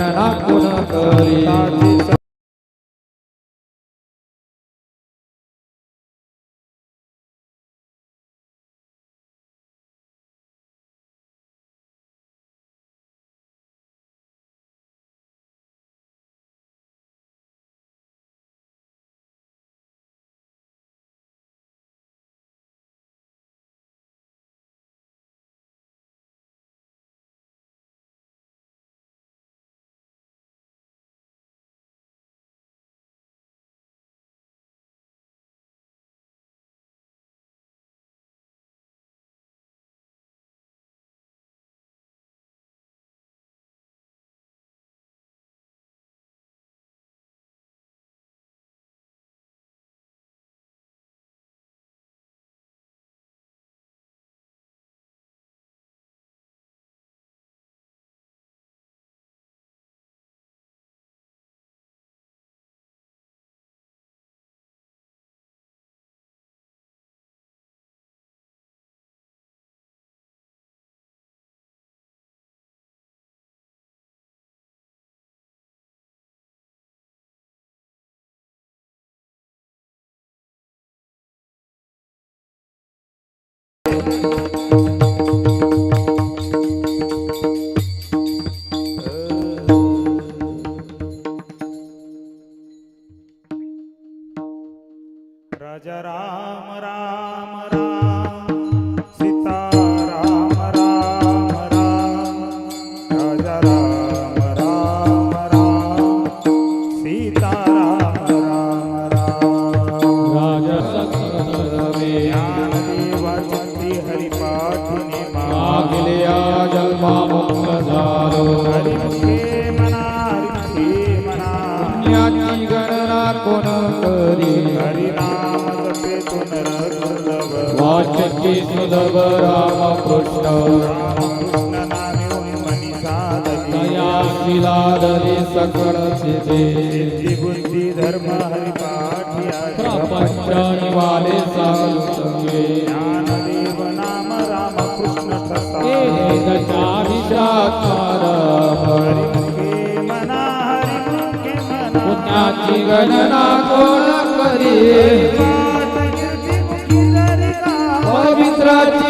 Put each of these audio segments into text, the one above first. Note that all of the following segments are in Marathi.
ચરણ ગુણ કરી ભજ રામ રામ રામ. विष्णुधव रामकृष्ण दया शिलादरी सकळ सिद्धे धर्म हरिपाठी वाले साधू संगे ज्ञानदेव नाम रामकृष्ण पुण्याची गणना कोण करी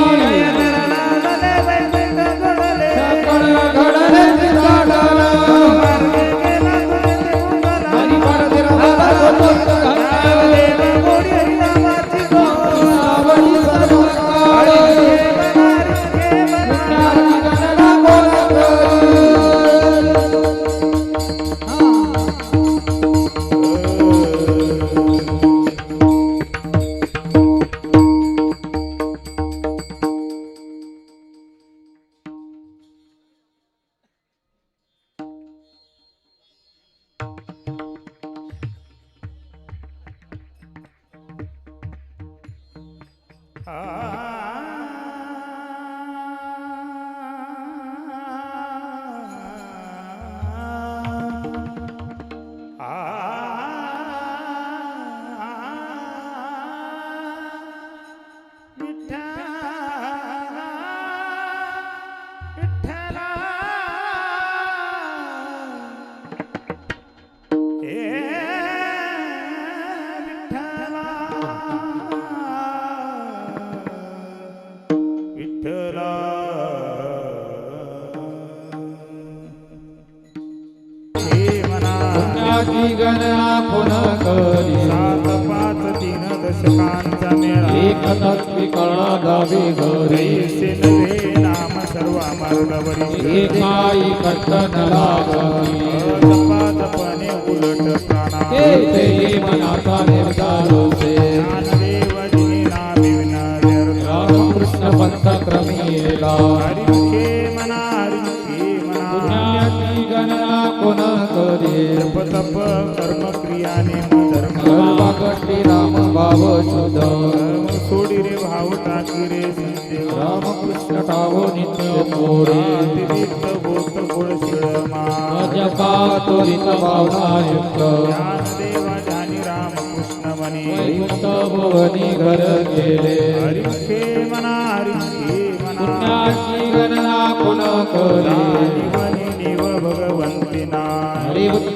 Olha. जप कर्म क्रियाने धर्मकटी राम भाव शुद्ध सोडी रे भाव टाकी रे राम कृष्ण टावो नित्य मोरे. अतिरिक्त गोत गोळ शिळमा जपा त्वरित भावना युक्त ज्ञान देवा राम कृष्ण मनी. वैकुंठ भुवनी घर गेले हरिखे मना हरिखे मना. पुण्याची गणना पुन करी. हरिव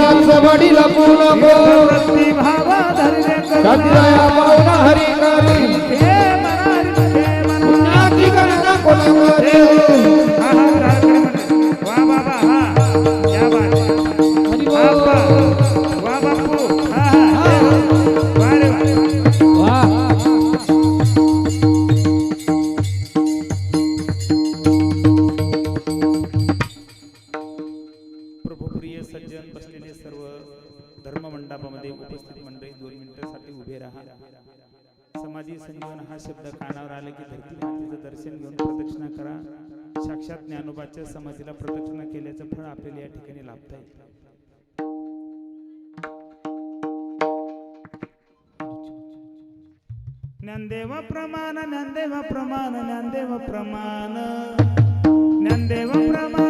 विरांचा वडीला पूर्ण ज्ञानदेव प्रमाण ज्ञानदेव प्रमाण. ज्ञानदेव प्रमाण.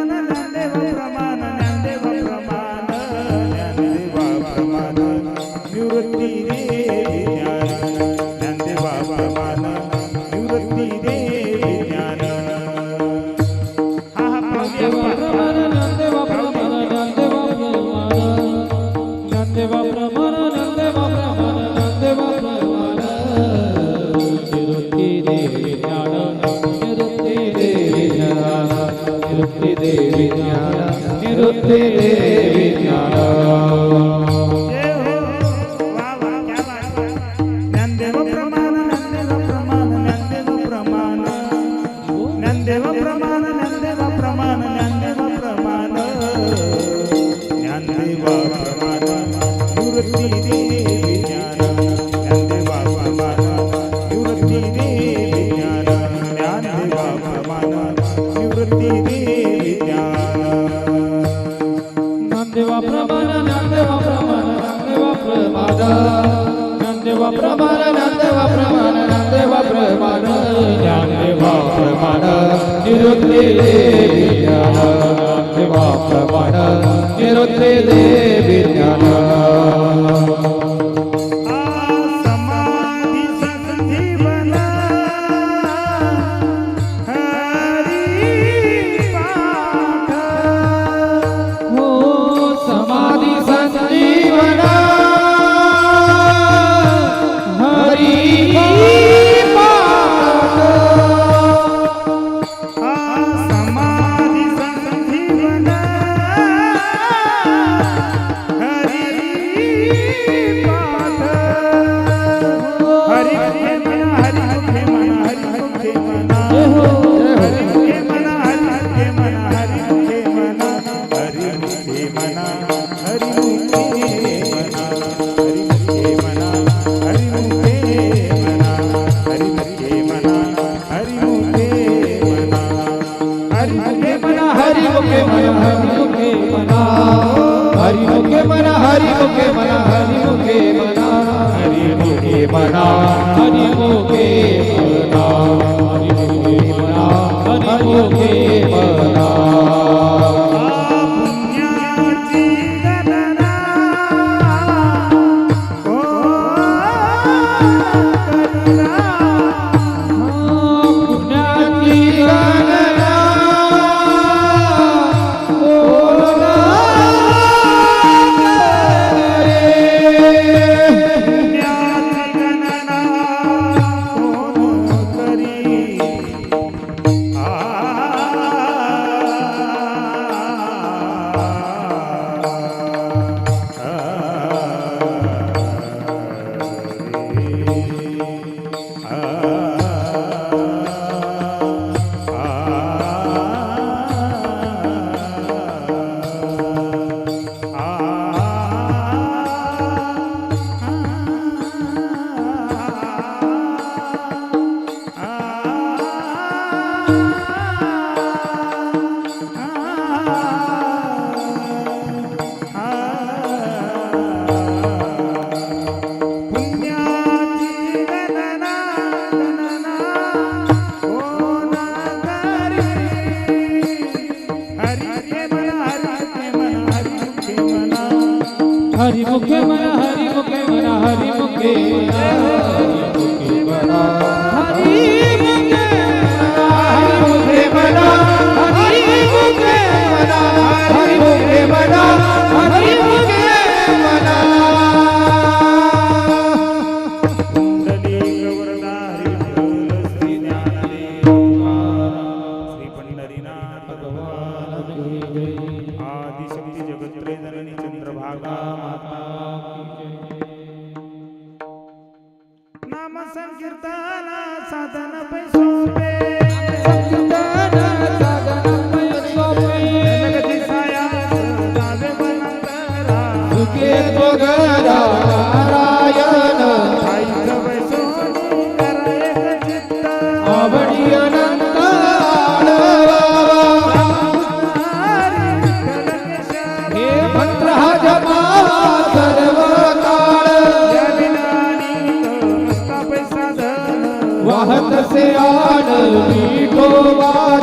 哦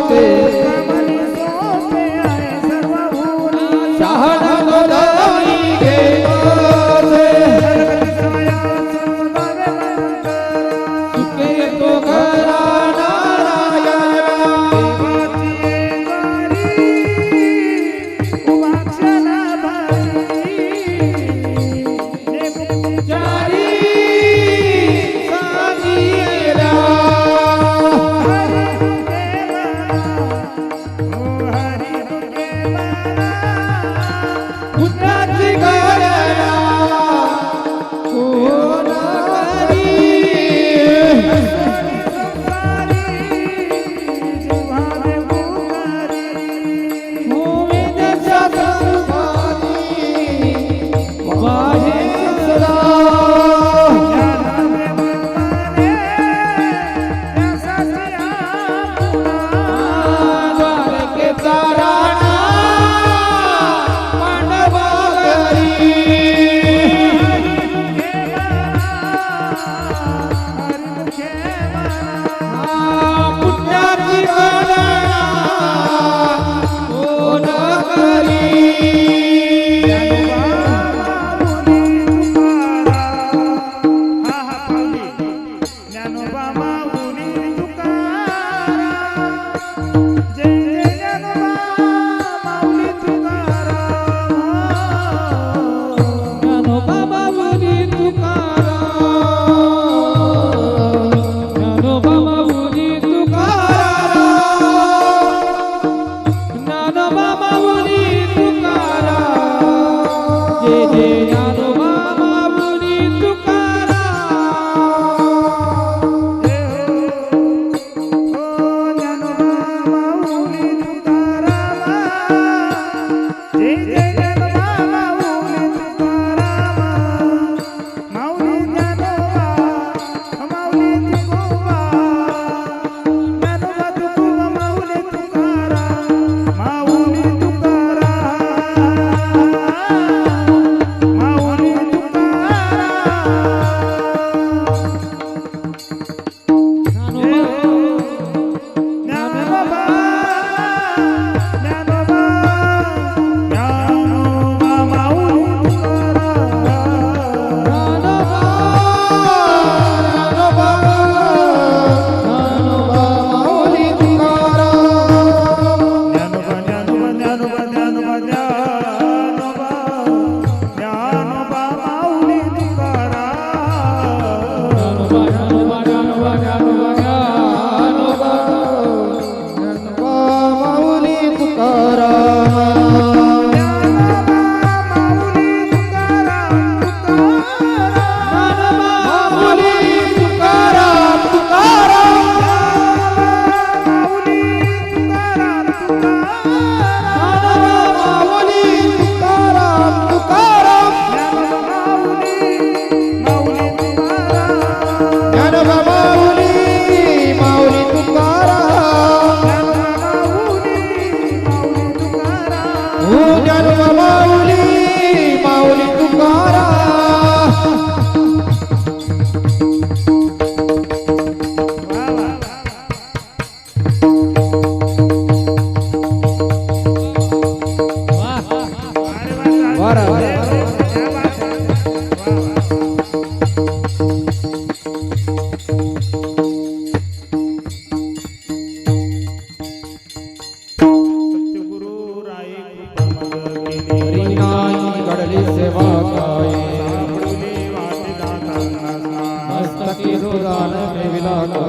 તે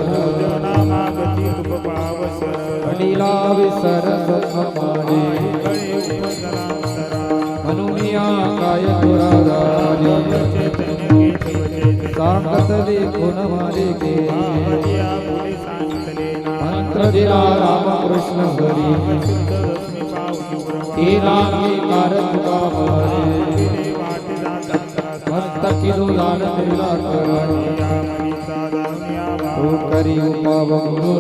भोजनामागती तुप पावसर अनिला विसरस अपारे कळे उपजलांतरा अनुनिया काय पुरादारी चैतन्य केशव चैतन्य सांगतले गुण मालिके महामतिया मुली सांगितले ना मंत्र दिला रामकृष्ण हरी शुद्ध रश्मी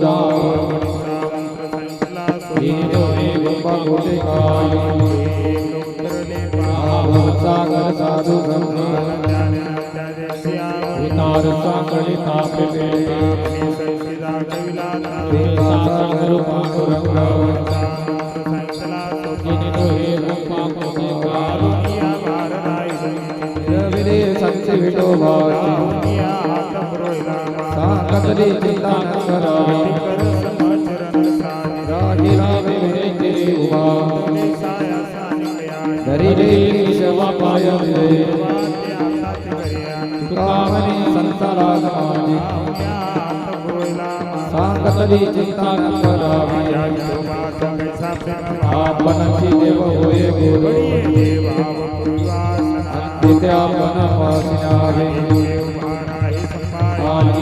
पावती प्रभा केला अंगीकार तुका करी उपवंगुरा सागर साधू वितार सागरी तापे सागर पांडुरंग कभी चिंता न करा राधे राम मेरे तेरे हुआ धरी सेवा पाया सुखावने संसारागमाने सांगतली चिंता न करावे। आपन देव होए गुरु अंतित आपन पासिनावे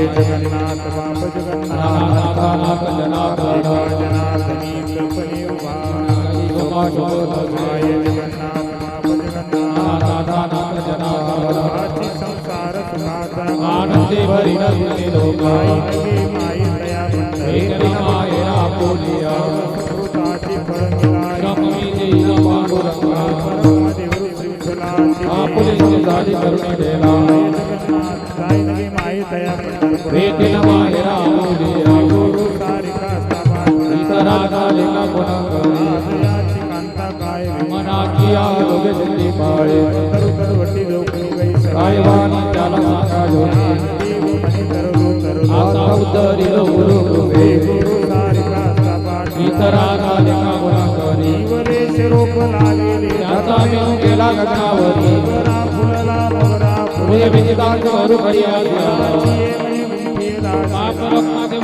देवी जगन्नाथ बाप जगन्नाथ नाथ जनार्दन जनार्दनी कल्पने उभा शोभा जगन्नाथ बाप जगन्नाथ नाथ नाथ संसार सुखाचा आनंदी भरिन तुझे लोक माई माई दया एकरी मायेला बोलिया सुकृताची फळमिळाली श्रमी देईना पांडुरंगा परमदेव श्रीफलाची आपुले झाली करुणी देला जगन्नाथ जाय माई दया गुरु सारिका इतरा कांता काय मनाची सिद्धी पाळे तरु लोकनी त्याला आता गुरु कृपे गुरु सारिका इतरा કથાવરી મેં વિદા કરું કર્યા પાપ રખાતે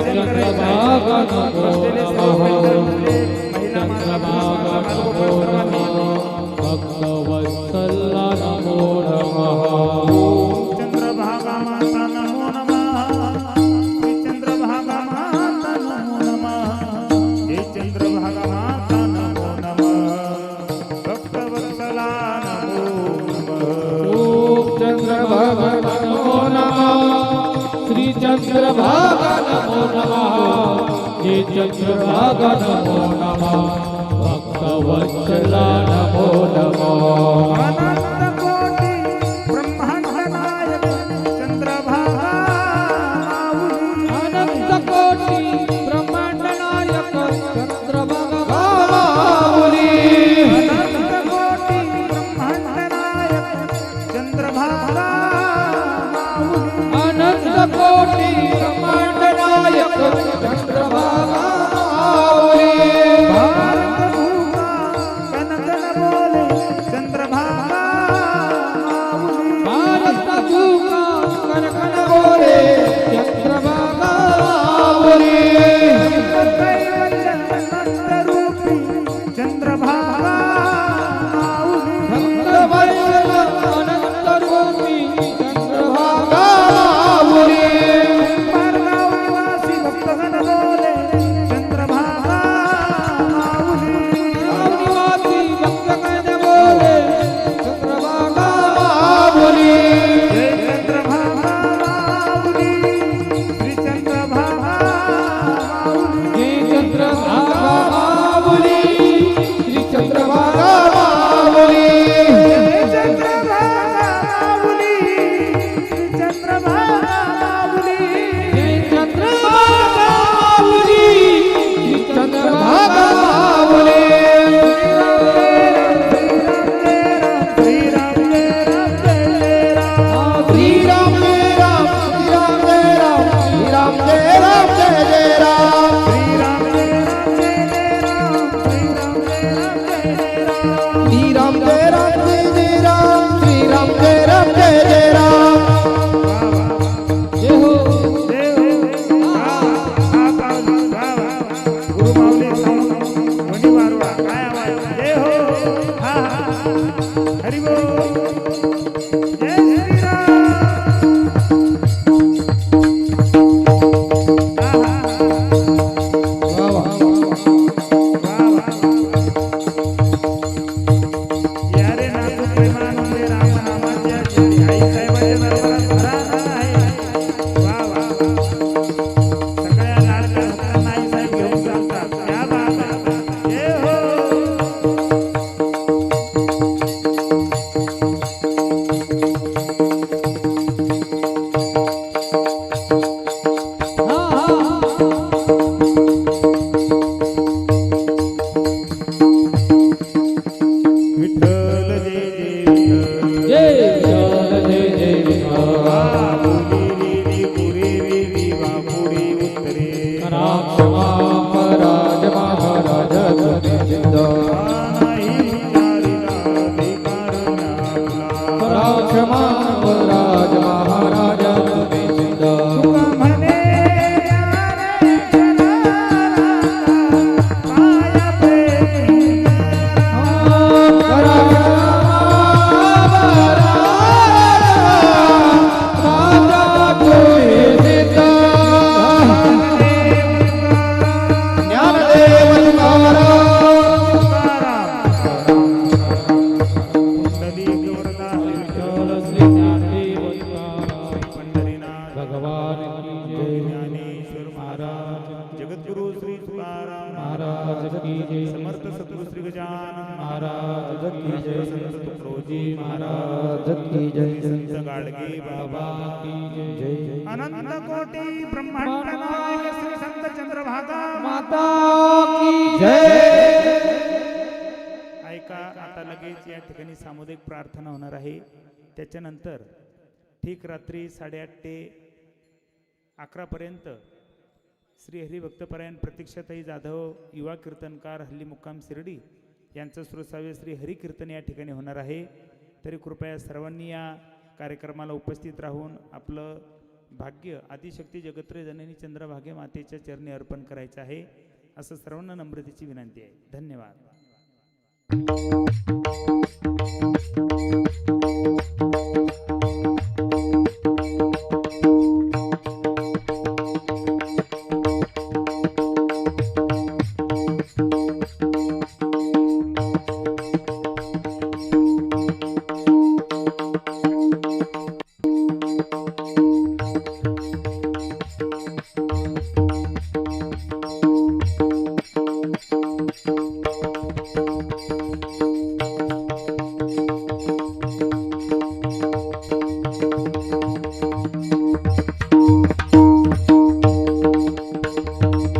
जय चंद्रभागा नमो नमः भक्तवत्सला कोटी ब्रह्मांड नायक श्री संत चंद्रभागा. माता की जय. ऐका आता लगेच या ठिकाणी सामुदायिक प्रार्थना होणार आहे. त्याच्यानंतर ठीक रात्री साडेआठ ते अकरापर्यंत श्री हरिभक्तपरायण प्रतीक्षाताई जाधव युवा कीर्तनकार हल्ली मुक्काम शिर्डी यांचं श्रोसावे श्री हरिकीर्तन या ठिकाणी होणार आहे. तरी कृपया सर्वांनी या कार्यक्रमाला उपस्थित राहून आपलं भाग्य आदिशक्ती जगत्र जननी चंद्रभागे मातेच्या चरणी अर्पण करायचं आहे. असं सर्वांना नम्रतेची विनंती आहे. धन्यवाद.